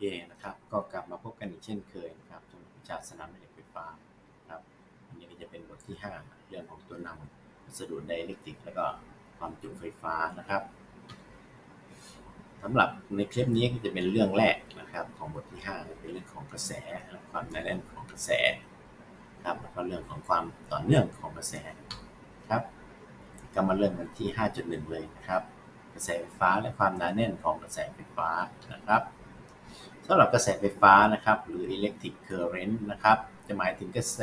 เคนะครับ ก็กลับมาพบกันอีกเช่นเคยนะครับสำหรับวิชาสนามแม่เหล็กไฟฟ้าครับอันนี้ก็จะเป็นบทที่ 5 เรื่องของตัวนำวัสดุไดเล็กทริก แล้วก็ความจุไฟฟ้านะครับสำหรับในคลิปนี้ก็จะเป็นเรื่องแรกนะครับ ของบทที่5เป็นเรื่องของกระแสความหนาแน่นของกระแสครับแล้วก็เรื่องของความต่อเนื่องของกระแสครับก็มาเริ่มกันที่ 5.1 เลยนะครับ กระแสไฟฟ้าและความหนาแน่นของกระแสไฟฟ้านะครับ สำหรับกระแสไฟฟ้านะครับหรือ electric current นะครับจะหมายถึงกระแส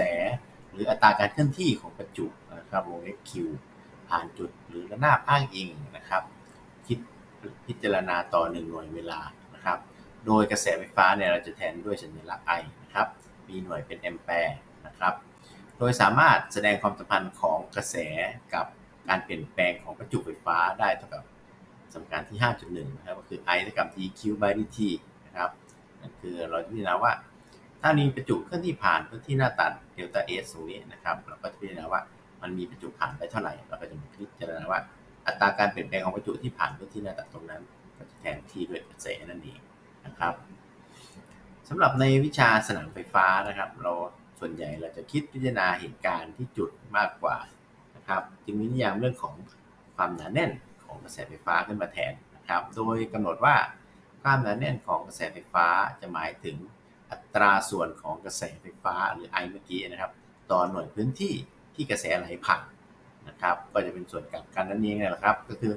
หรืออัตราการเคลื่อนที่ของประจุนะครับวงเล็บ Q ผ่านจุดหรือระนาบอ้างอิงนะครับคิดพิจารณาต่อหนึ่งหน่วยเวลานะครับโดยกระแสไฟฟ้าเนี่ยเราจะแทนด้วยสัญลักษณ์ I นะครับมีหน่วยเป็นแอมแปร์นะครับโดยสามารถแสดงความสัมพันธ์ของกระแสกับการเปลี่ยนแปลงของประจุไฟฟ้าได้เท่ากับสมการที่ 5.1 นะครับก็คือ I เท่ากับ dq by dt นะครับ คือเราจะพิจารณาว่า ถ้ามีประจุเคลื่อนที่ผ่านพื้นที่หน้าตัดเดลต้า S ตรงนี้นะครับ เราก็จะพิจารณาว่ามันมีประจุผ่านไปเท่าไหร่ เราก็จะมาพิจารณาว่า อัตราการเปลี่ยนแปลงของประจุที่ผ่านพื้นที่หน้าตัดตรงนั้น ก็จะแทนที่ด้วยกระแสนั่นเองนะครับสำหรับในวิชาสนามไฟฟ้านะครับ เราส่วนใหญ่เราจะคิดพิจารณาเหตุการณ์ที่จุดมากกว่านะครับจึงมีนิยามเรื่องของความหนาแน่นของกระแสไฟฟ้าขึ้นมาแทนนะครับ โดยกำหนดว่า ความหนาแน่นของกระแสไฟฟ้าจะหมายถึงอัตราส่วนของกระแสไฟฟ้าหรือ I เมื่อกี้นะครับ ต่อหน่วยพื้นที่ที่กระแสไหลผ่านนะครับ ก็จะเป็นส่วนกลับกันนั่นเองแหละครับ ก็คือ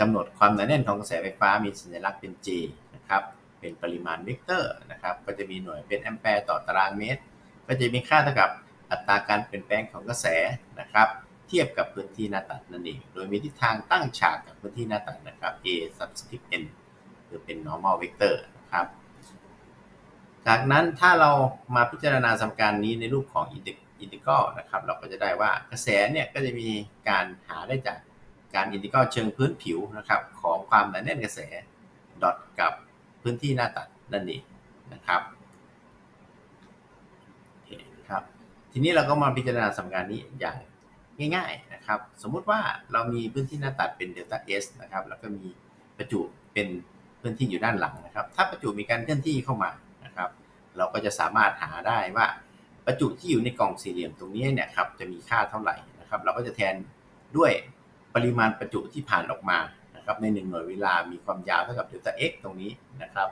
กำหนดความหนาแน่นของกระแสไฟฟ้ามีสัญลักษณ์เป็น J นะครับเป็นปริมาณเวกเตอร์นะครับ ก็จะมีหน่วยเป็นแอมแปร์ต่อตารางเมตร ก็จะมีค่าเท่ากับอัตราการเปลี่ยนแปลงของกระแสนะครับ เทียบกับพื้นที่หน้าตัดนั่นเอง โดยมีทิศทางตั้งฉากกับพื้นที่หน้าตัดนะครับ A subscript n คือเป็น normal vector นะครับ จากนั้นถ้าเรามาพิจารณาสมการนี้ในรูปของอินทิกรัลนะครับ เราก็จะได้ว่ากระแสเนี่ยก็จะมีการหาได้จากการอินทิกรัลเชิงพื้นผิวนะครับ ของความหนาแน่นกระแสดอทกับพื้นที่หน้าตัดนั่นเองนะครับคครับทีนี้เราก็มาพิจารณาสมการนี้อย่างง่ายๆนะครับ สมมุติว่าเรามีพื้นที่หน้าตัดเป็นเดลต้า S นะครับ แล้วก็มีประจุเป็น พื้นที่อยู่ด้านหลังนะครับ ถ้าประจุมีการเคลื่อนที่เข้ามานะครับ เราก็จะสามารถหาได้ว่าประจุที่อยู่ในกล่องสี่เหลี่ยมตรงนี้เนี่ยครับจะมีค่าเท่าไหร่นะครับ เราก็จะแทนด้วยปริมาณประจุที่ผ่านออกมานะครับ ในหนึ่งหน่วยเวลามีความยาวเท่ากับเดลต้า x ตรงนี้นะครับ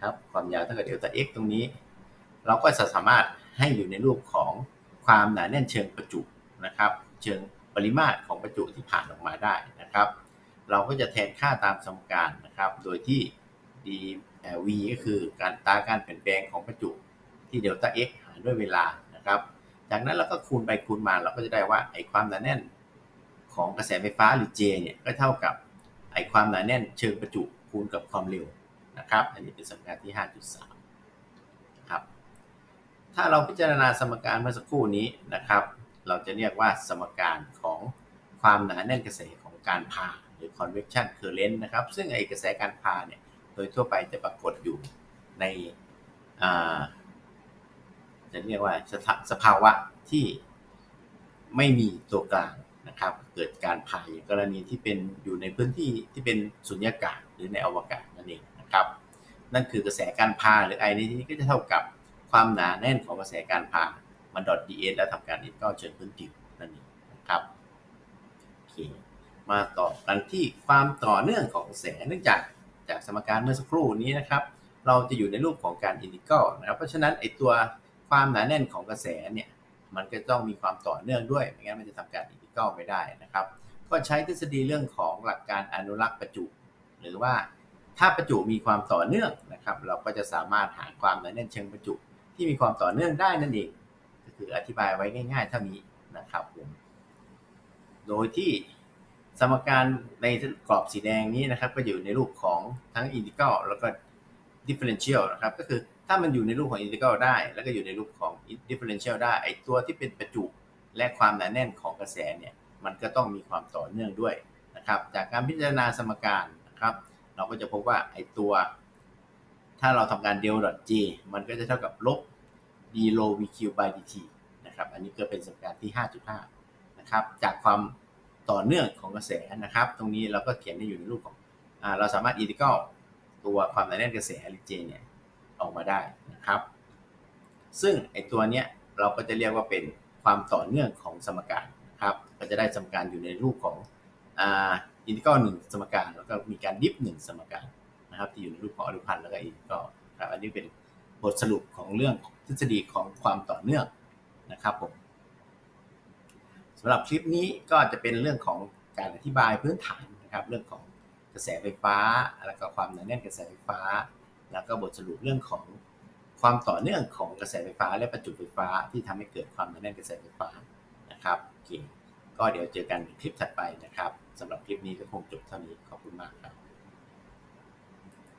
ครับความยาวเท่ากับเดลต้า x ตรงนี้ เราก็จะสามารถให้อยู่ในรูปของความหนาแน่นเชิงประจุนะครับ เชิงปริมาตรของประจุที่ผ่านออกมาได้นะครับ เราก็จะแทนค่าตามสมการนะครับ โดยที่ d v ก็คือการตาการเปลี่ยนแปลงของประจุที่เดลต้า x หารด้วยเวลานะครับ จากนั้นเราก็คูณไปคูณมาเราก็จะได้ว่าไอความหนาแน่นของกระแสไฟฟ้าหรือ J เนี่ยก็เท่ากับไอความหนาแน่นเชิงประจุคูณกับความเร็วนะครับ อันนี้เป็นสมการที่ 5.3ครับถ้าเราพิจารณาสมการเมื่อสักครู่นี้นะครับ เราจะเรียกว่าสมการของความหนาแน่นกระแสของการพา รือ convection current นะครับ ซึ่งไอกระแสการพาเนี่ยโดยทั่วไปจะปรากฏอยู่ในจะเรียกว่าสภาวะที่ไม่มีตัวกลางนะครับ เกิดการพายกรณีที่เป็นอยู่ในพื้นที่ที่เป็นสุญญากาศหรือในอวกาศนั่นเองนะครับ นั่นคือกระแสการพาหรือไอในที่นี้ก็จะเท่ากับความหนาแน่นของกระแสการพามันดอทดีเอแล้วทำการอินก็เชิญพื้นผิวนั่นเองนะครับโอเค มาต่อกันที่ความต่อเนื่องของกระแสเนื่องจากจากสมการเมื่อสักครู่นี้นะครับ เราจะอยู่ในรูปของการอินทิกรัลนะครับ เพราะฉะนั้นไอตัวความหนาแน่นของกระแสเนี่ยมันก็ต้องมีความต่อเนื่องด้วยไม่งั้นมันจะทำการอินทิกรัลไม่ได้นะครับ ก็ใช้ทฤษฎีเรื่องของหลักการอนุรักษ์ประจุ หรือว่าถ้าประจุมีความต่อเนื่องนะครับ เราก็จะสามารถหาความหนาแน่นเชิงประจุ ที่มีความต่อเนื่องได้นั่นเองก็คืออธิบายไว้ง่าย ๆ เท่านี้นะครับผมโดยที่ สมการในกรอบสีแดงนี้นะครับ ก็อยู่ในรูปของทั้งอินทิกรัลแล้วก็ดิเฟอเรนเชียลนะครับ ก็คือถ้ามันอยู่ในรูปของอินทิกรัลได้ แล้วก็อยู่ในรูปของดิเฟอเรนเชียลได้ไอตัวที่เป็นประจุและความหนาแน่นของกระแสเนี่ยมันก็ต้องมีความต่อเนื่องด้วยนะครับ จากการพิจารณาสมการนะครับ เราก็จะพบว่าไอตัว ถ้าเราทำการเดลดอท g มันก็จะเท่ากับลบ d low vq by dt นะครับ อันนี้ก็เป็นสมการที่ 5.5 นะครับ จากความ ต่อเนื่องของกระแสนะครับ ตรงนี้เราก็เขียนได้อยู่ในรูปของอเราสามารถอินทิกรัลตัวความหนาแน่นกระแสลิเจนเนี่ยออกมาได้นะครับ ซึ่งไอตัวเนี้ยเราก็จะเรียกว่าเป็นความต่อเนื่องของสมการนะครับก็จะได้สมการอยู่ในรูปของอินทิกรัลหนึ่งสมการ แล้วก็มีการดิฟหนึ่งสมการนะครับที่อยู่ในรูปของอนุพันธ์แล้วก็อินทิกรัลครับอันนี้เป็นบทสรุปของเรื่องทฤษฎีของความต่อเนื่องนะครับผม สำหรับคลิปนี้ก็จะเป็นเรื่องของการอธิบายพื้นฐานนะครับเรื่องของกระแสไฟฟ้า แล้วก็ความหนาแน่นกระแสไฟฟ้า แล้วก็บทสรุปเรื่องของความต่อเนื่องของกระแสไฟฟ้า และประจุไฟฟ้าที่ทำให้เกิดความหนาแน่นกระแสไฟฟ้านะครับโอเคก็เดี๋ยวเจอกันในคลิปถัดไปนะครับสำหรับคลิปนี้ก็คงจบเท่านี้ขอบคุณมากครับ